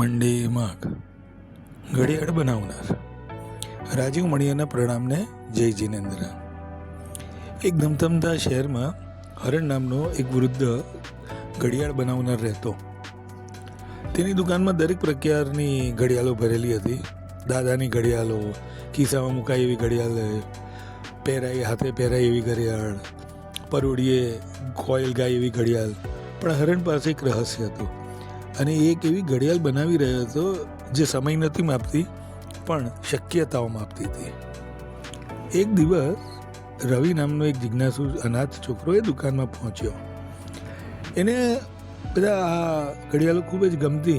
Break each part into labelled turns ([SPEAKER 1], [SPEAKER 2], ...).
[SPEAKER 1] મંડે માગ ઘડિયાળ બનાવનાર રાજીવ મણિયાના પ્રણામને જય જિનેન્દ્ર. એક ધમધમતા શહેરમાં હરણ નામનો એક વૃદ્ધ ઘડિયાળ બનાવનાર રહેતો. તેની દુકાનમાં દરેક પ્રકારની ઘડિયાળો ભરેલી હતી. દાદાની ઘડિયાળો, ખિસ્સામાં મુકાય એવી ઘડિયાળ પહેરાય હાથે પહેરાય એવી ઘડિયાળ પરોડીએ કોયલ ગાય એવી ઘડિયાળ. પણ હરણ પાસે એક રહસ્ય હતું. અને એક એવી ઘડિયાળ બનાવી રહ્યો હતો, જે સમય નથી માપતી, પણ શક્યતાઓ માપતી હતી. એક દિવસ, રવિ નામનો એક જિજ્ઞાસુ અનાથ છોકરો એ દુકાનમાં પહોંચ્યો. એને બધા આ ઘડિયાળો ખૂબ જ ગમતી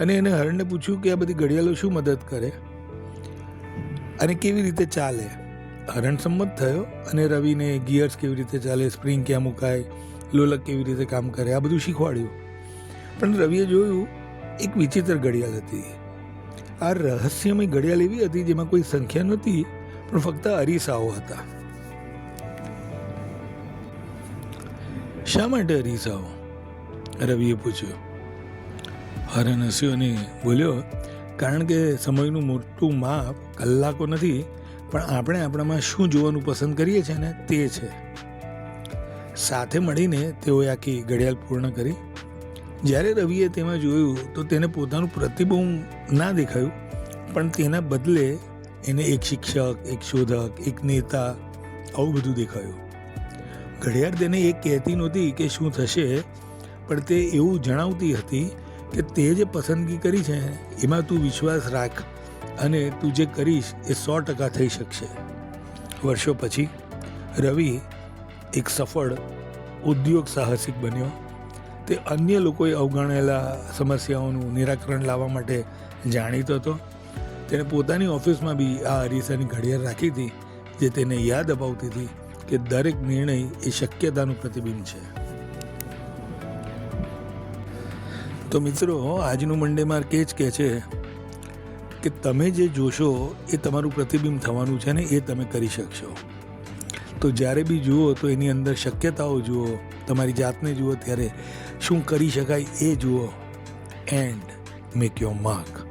[SPEAKER 1] અને એને હરણને પૂછ્યું કે આ બધી ઘડિયાળો શું મદદ કરે? અને કેવી રીતે ચાલે? હરણ સંમત થયો અને રવિને ગિયર્સ કેવી રીતે ચાલે સ્પ્રિંગ ક્યાં મુકાય, લોલક કેવી રીતે કામ કરે, આ બધું શીખવાડ્યું. પણ રવિએ જોયું, એક વિચિત્ર ઘડિયાળ હતી. આ રહસ્યમય ઘડિયાળ એવી હતી જેમાં કોઈ સંખ્યા નહોતી, પણ ફક્ત અરીસાઓ હતા. શા માટે અરીસાઓ? રવિએ પૂછ્યું. હરણ હસ્યો અને બોલ્યો, કારણ કે સમયનું મોટું માપ કલાકો નથી, પણ આપણે આપણામાં શું જોવાનું પસંદ કરીએ છીએ ને તે છે. સાથે મળીને તેઓએ આખી ઘડિયાળ પૂર્ણ કરી જ્યારે રવિએ તેમાં જોયું તો તેને પોતાનું પ્રતિબિંબ ના દેખાયું, પણ તેના બદલે એને એક શિક્ષક, એક શોધક, એક નેતા આવું બધું દેખાયું. ઘડિયાળ તેને એ કહેતી નહોતી કે શું થશે, પણ તે એવું જણાવતી હતી કે તે જે પસંદગી કરી છે, એમાં તું વિશ્વાસ રાખ અને તું જે કરીશ એ સો ટકા થઈ શકશે. વર્ષો પછી રવિ એક સફળ ઉદ્યોગ સાહસિક બન્યો. તે અન્ય લોકોએ અવગણેલા સમસ્યાઓનું નિરાકરણ લાવવા માટે જાણીતો હતો. તેણે પોતાની ઓફિસમાં બી આ અરીસાની ઘડિયાળ રાખી હતી, જે તેને યાદ અપાવતી હતી કે દરેક નિર્ણય એ શક્યતાનું પ્રતિબિંબ છે. તો મિત્રો, આજનું મંડે માર્ક એ જ કહે છે કે તમે જે જોશો એ તમારું પ્રતિબિંબ થવાનું છે ને એ તમે કરી શકશો. તો જ્યારે બી જુઓ તો એની અંદર શક્યતાઓ જુઓ તમારી જાતને જુઓ ત્યારે શું કરી શકાય એ જુઓ. And make your mark